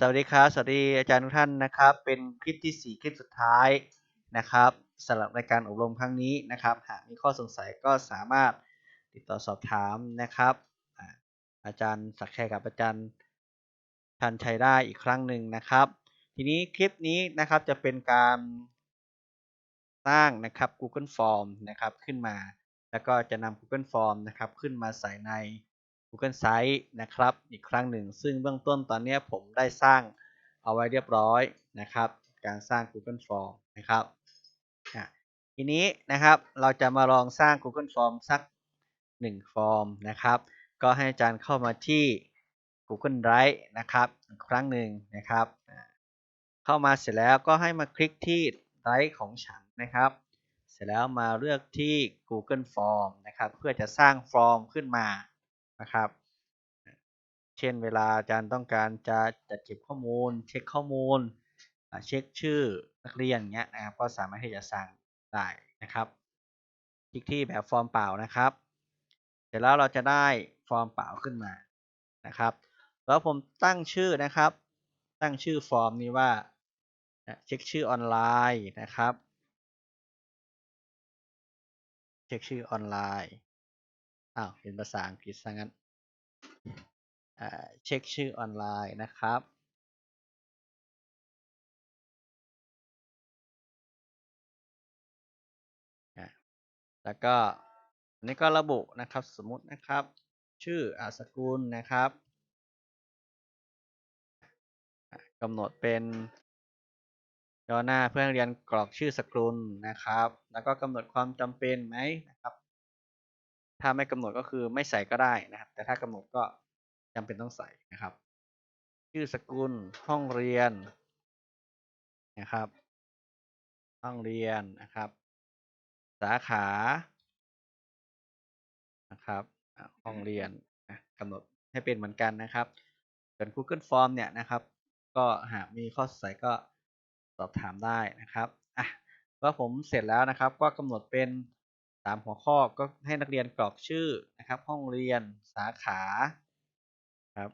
สวัสดีครับสวัสดีอาจารย์ทุกท่านนะครับ เป็นคลิปที่ 4 คลิปสุดท้ายนะครับสำหรับในการอบรมครั้งนี้นะครับ หากมีข้อสงสัยก็สามารถติดต่อสอบถามนะครับ อาจารย์ศักดิ์ชัยกับอาจารย์ชันชัยได้อีกครั้งหนึ่งนะครับ ทีนี้คลิปนี้นะครับจะเป็นการสร้างนะครับ Google Form นะครับขึ้นมา แล้วก็จะนำ Google Form นะครับขึ้นมาใส่ใน Google Site นะครับ อีกครั้งหนึ่ง ซึ่งเบื้องต้นตอนนี้ผมได้สร้างเอาไว้เรียบร้อยนะครับ การสร้าง Google Form นะครับทีนี้นะครับเราจะมาลองสร้าง Google Form สัก 1 ฟอร์มนะครับ ก็ให้อาจารย์เข้ามาที่ Google Drive นะครับอีกครั้งหนึ่งนะครับ เข้ามาเสร็จแล้วก็ให้มาคลิกที่ Drive ของฉันนะครับ เสร็จแล้วมาเลือกที่ Google Form นะครับ เพื่อจะสร้างฟอร์มขึ้นมา นะครับ เช่นเวลาอาจารย์ต้องการจะจัดเก็บข้อมูล เช็คข้อมูล เช็คชื่อนักเรียนเงี้ยนะครับก็สามารถที่จะสร้างได้นะครับคลิกที่แบบฟอร์มเปล่านะครับ เสร็จแล้วเราจะได้ฟอร์มเปล่าขึ้นมานะครับ แล้วผมตั้งชื่อนะครับ ตั้งชื่อฟอร์มนี้ว่าเช็คชื่อออนไลน์นะครับ เช็คชื่อออนไลน์ อ้าวเป็นภาษาอังกฤษซะงั้นเช็คชื่อออนไลน์นะครับแล้วก็อันนี้ก็ระบุนะครับสมมุตินะครับ ชื่ออาสกุลนะครับกำหนดเป็นย่อหน้าเพื่อให้เรียนกรอกชื่อสกุลนะครับ แล้วก็กำหนดความจำเป็นไหมนะครับ ถ้าไม่กำหนดก็คือไม่ใส่ก็ได้นะครับ แต่ถ้ากำหนดก็จำเป็นต้องใส่นะครับ ชื่อสกุลห้องเรียนนะครับ ห้องเรียนนะครับ สาขานะครับห้องเรียนนะกำหนดให้เป็นเหมือนกันนะครับส่วน Google Form เนี่ยนะครับ ก็หากมีข้อสงสัยก็สอบถามได้นะครับอะเมื่อผมเสร็จแล้วนะครับ ก็กำหนดเป็น ตามหัวข้อก็ให้นักเรียนกรอกชื่อนะครับ ห้องเรียนสาขาครับ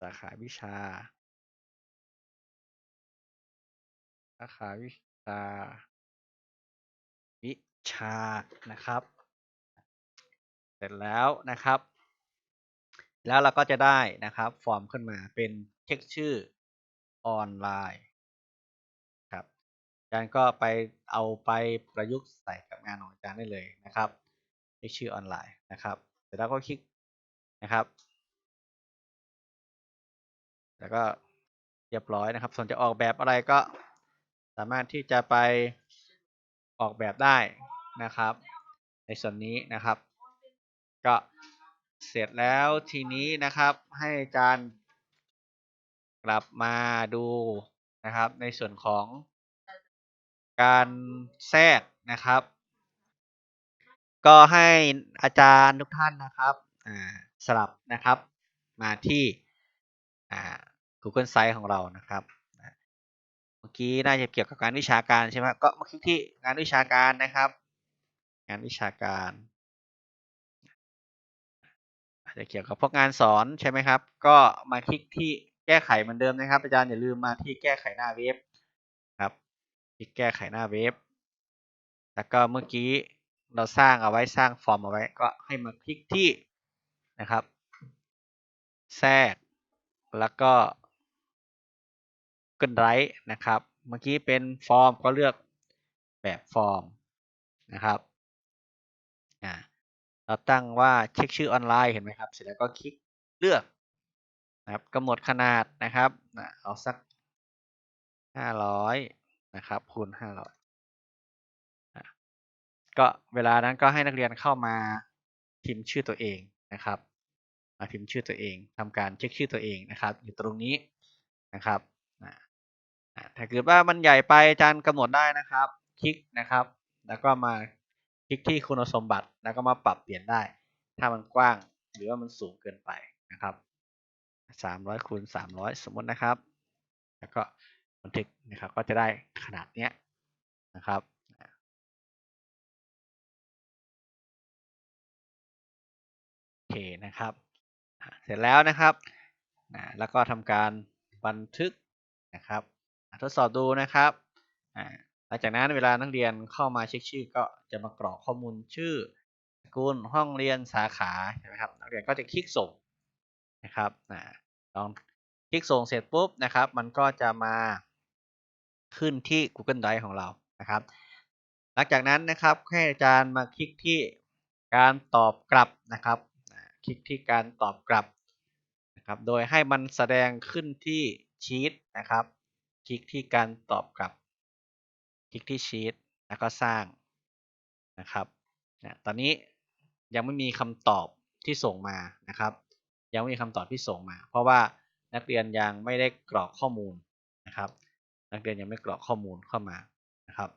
สาขาวิชา สาขาวิชา วิชานะครับ เสร็จแล้วนะครับ แล้วเราก็จะได้นะครับ ฟอร์มขึ้นมาเป็นเช็คชื่อออนไลน์ อาจารย์ก็ไปเอาไปประยุกต์ใส่กับงานของอาจารย์ได้เลยนะครับเช็คชื่อออนไลน์นะครับเสร็จแล้วก็คลิกนะครับ แล้วก็เรียบร้อยนะครับ ส่วนจะออกแบบอะไรก็สามารถที่จะไปออกแบบได้นะครับ ในส่วนนี้นะครับ ก็เสร็จแล้วทีนี้นะครับให้อาจารย์กลับมาดูนะครับ ในส่วนของ การแทรกนะครับ ก็ให้อาจารย์ทุกท่านนะครับสลับนะครับ มาที่ Google Site ของเรานะครับเมื่อกี้น่าจะเกี่ยวกับการวิชาการใช่ไหมก็มาคลิกที่งานวิชาการนะครับ งานวิชาการอาจจะเกี่ยวกับพวกงานสอนใช่ไหมครับ ก็มาคลิกที่แก้ไขเหมือนเดิมนะครับ อาจารย์อย่าลืมมาที่แก้ไขหน้าเว็บ คลิกแก้ไขหน้าเว็บ แล้วก็เมื่อกี้เราสร้างเอาไว้สร้างฟอร์มเอาไว้ก็ให้มาคลิกที่นะครับ แทรก แล้วก็ก o นไรนะครับ เมื่อกี้เป็นฟอร์มก็เลือกแบบฟอร์มนะครับอ่าเราตั้งว่าเช็คชื่อออนไลน์เห็นไหมครับ เสร็จแล้วก็คลิกเลือกนะครับกำหนดขนาดนะครับเอาสักห้าร้อย นะครับคูณห้าร้อยก็เวลานั้นก็ให้นักเรียนเข้ามาพิมพ์ชื่อตัวเองนะครับมาพิมพ์ชื่อตัวเองทำการเช็คชื่อตัวเองนะครับ อยู่ตรงนี้นะครับถ้าเกิดว่ามันใหญ่ไปอาจารย์กำหนดได้นะครับ คลิกนะครับ แล้วก็มาคลิกที่คุณสมบัติแล้วก็มาปรับเปลี่ยนได้ ถ้ามันกว้างหรือว่ามันสูงเกินไปนะครับสามร้อยคูณสามร้อยสมมตินะครับ แล้วก็ันทึกนะครับก็จะได้ขนาดเนี้ยนะครับโอเคนะครับ เสร็จแล้วนะครับแล้วก็ทำการบันทึกนะครับ ทดสอบดูนะครับหลังจากนั้นเวลานักเรียนเข้ามาเช็คชื่อ ก็จะมากรอกข้อมูลชื่อสกุลห้องเรียนสาขาใช่ไหมครับนักเรียนก็จะคลิกส่งนะครับลองคลิกส่งเสร็จปุ๊บนะครับ มันก็จะมา ขึ้นที่ Google Drive ของเรานะครับ หลังจากนั้นนะครับให้อาจารย์มาคลิกที่การตอบกลับนะครับคลิกที่การตอบกลับนะครับ โดยให้มันแสดงขึ้นที่ชีตนะครับ คลิกที่การตอบกลับ คลิกที่ชีตแล้วก็สร้างนะครับนะตอนนี้ยังไม่มีคำตอบที่ส่งมานะครับ ยังไม่มีคำตอบที่ส่งมา เพราะว่านักเรียนยังไม่ได้กรอกข้อมูลนะครับ นักเรียนยังไม่กรอกข้อมูลเข้ามานะครับ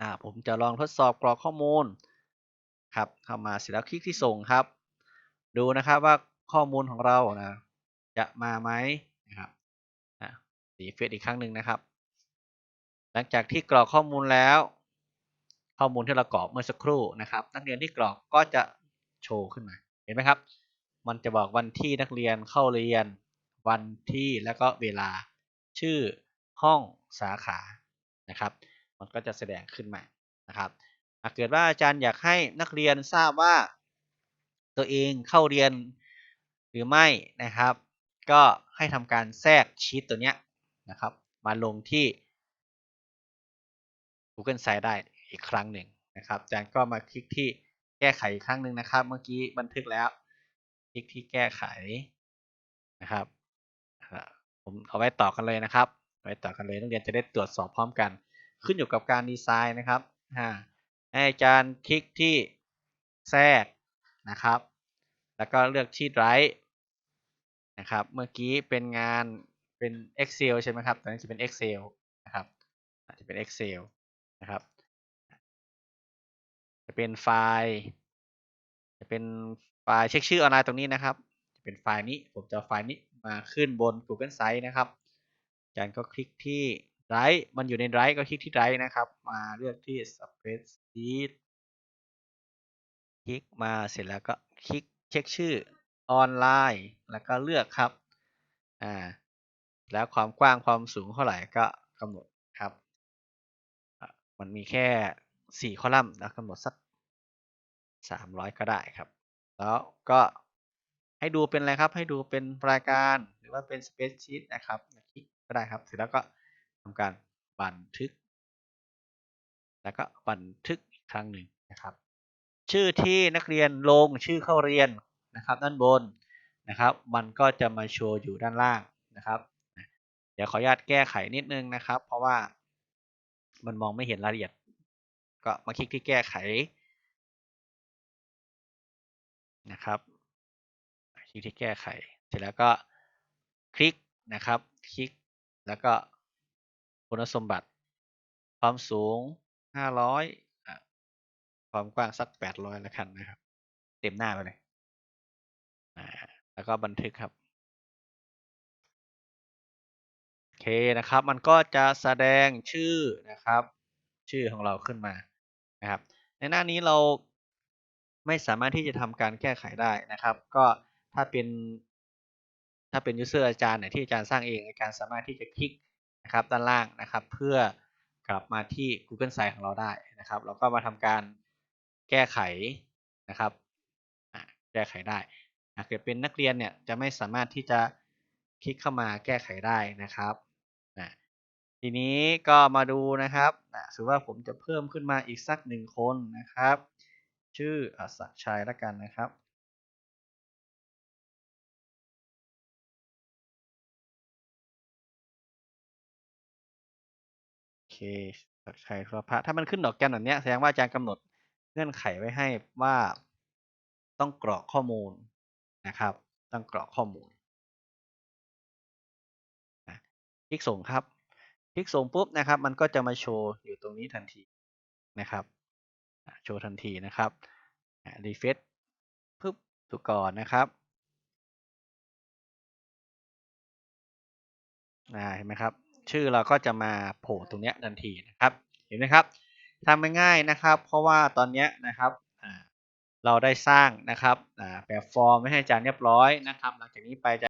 อ่าผมจะลองทดสอบกรอกข้อมูลครับเข้ามาเสร็จแล้วคลิกที่ส่งครับ ดูนะครับว่าข้อมูลของเรานะจะมาไหมนะครับอ่ารีเฟรชอีกครั้งหนึ่งนะครับ หลังจากที่กรอกข้อมูลแล้ว ข้อมูลที่เรากรอกเมื่อสักครู่นะครับ นักเรียนที่กรอกก็จะโชว์ขึ้นมาเห็นไหมครับ มันจะบอกวันที่นักเรียนเข้าเรียน วันที่แล้วก็เวลาชื่อ ห้องสาขานะครับ มันก็จะแสดงขึ้นมานะครับหากเกิดว่าอาจารย์อยากให้นักเรียนทราบว่าตัวเองเข้าเรียนหรือไม่นะครับ ก็ให้ทำการแทรกชีตตัวเนี้ยนะครับ มาลงที่ Google Site ได้อีกครั้งหนึ่งนะครับอาจารย์ก็มาคลิกที่แก้ไขอีกครั้งหนึ่งนะครับ เมื่อกี้บันทึกแล้ว คลิกที่แก้ไขนะครับ ผมเอาไว้ต่อกันเลยนะครับ ไว้ต่อกันเลยนักเรียนจะได้ตรวจสอบพร้อมกัน ขึ้นอยู่กับการดีไซน์นะครับอาให้อาจารย์คลิกที่แทรกนะครับ แล้วก็เลือกที่ Drive นะครับ เมื่อกี้เป็นงานเป็น Excel ใช่ไหมครับตอนนี้จะเป็น Excel นะครับจะเป็น Excel นะครับ จะเป็นไฟล์ จะเป็นไฟล์เช็คชื่อออนไลน์ตรงนี้นะครับ จะเป็นไฟล์นี้ ผมจะไฟล์นี้มาขึ้นบน Google Site นะครับ อาจารย์ก็คลิกที่ Drive มันอยู่ใน Drive ก็คลิกที่ Drive นะครับ มาเลือกที่ Spreadsheet คลิกมาเสร็จแล้วก็คลิกเช็คชื่อออนไลน์แล้วก็เลือกครับอ่าแล้วความกว้างความสูงเท่าไหร่ก็กำหนดครับอะมันมีแค่สี่คอลัมน์นะกำหนดสักสามร้อยก็ได้ครับ แล้วก็ให้ดูเป็นอะไรครับ ให้ดูเป็นรายการหรือว่าเป็นสเปซชีตนะครับคลิก ก็ได้ครับ เสร็จแล้วก็ทำการบันทึก แล้วก็บันทึกอีกครั้งหนึ่งนะครับ ชื่อที่นักเรียนลงชื่อเข้าเรียนนะครับ ด้านบนนะครับ มันก็จะมาโชว์อยู่ด้านล่างนะครับเดี๋ยวขออนุญาตแก้ไขนิดนึงนะครับ เพราะว่ามันมองไม่เห็นรายละเอียด ก็มาคลิกที่แก้ไขนะครับคลิกที่แก้ไข เสร็จแล้วก็คลิกนะครับ คลิก แล้วก็คุณสมบัติ ความสูง 500 ความกว้างสัก 800 แล้วกันนะครับ เต็มหน้าไปเลย แล้วก็บันทึกครับ โอเคนะครับ มันก็จะแสดงชื่อนะครับ ชื่อของเราขึ้นมานะครับ ในหน้านี้เราไม่สามารถที่จะทำการแก้ไขได้นะครับ ก็ถ้าเป็น ถ้าเป็น user อร์อาจารย์เนี่ยที่อาจารย์สร้างเองอาจารย์สามารถที่จะคลิกนะครับด้านล่างนะครับ เพื่อกลับมาที่ Google Site ของเราได้นะครับเราก็มาทำการแก้ไขนะครับแก้ไขได้หากเกิดเป็นนักเรียนเนี่ยจะไม่สามารถที่จะคลิกเข้ามาแก้ไขได้นะครับนะทีนี้ก็มาดูนะครับนะสมมติว่าผมจะเพิ่มขึ้นมาอีกสักหนึ่งคนนะครับ ชื่ออัศชัยละกันนะครับ โอเคศักดิ์ชัยสุระถ้ามันขึ้นดอกจันแบบนี้แสดงว่าอาจารย์กำหนดเงื่อนไขไว้ให้ว่าต้องกรอกข้อมูลนะครับ ต้องกรอกข้อมูลคลิกส่งครับ คลิกส่งปุ๊บนะครับ มันก็จะมาโชว์อยู่ตรงนี้ทันทีนะครับ โชว์ทันทีนะครับรีเฟซปุ๊บดูก่อนนะครับเห็นไหมครับ ชื่อเราก็จะมาโผล่ตรงนี้ทันทีนะครับ เห็นไหมครับทำง่ายๆนะครับ เพราะว่าตอนนี้นะครับเราได้สร้างนะครับแบบฟอร์มให้อาจารย์เรียบร้อยนะครับ หลังจากนี้ไปจะ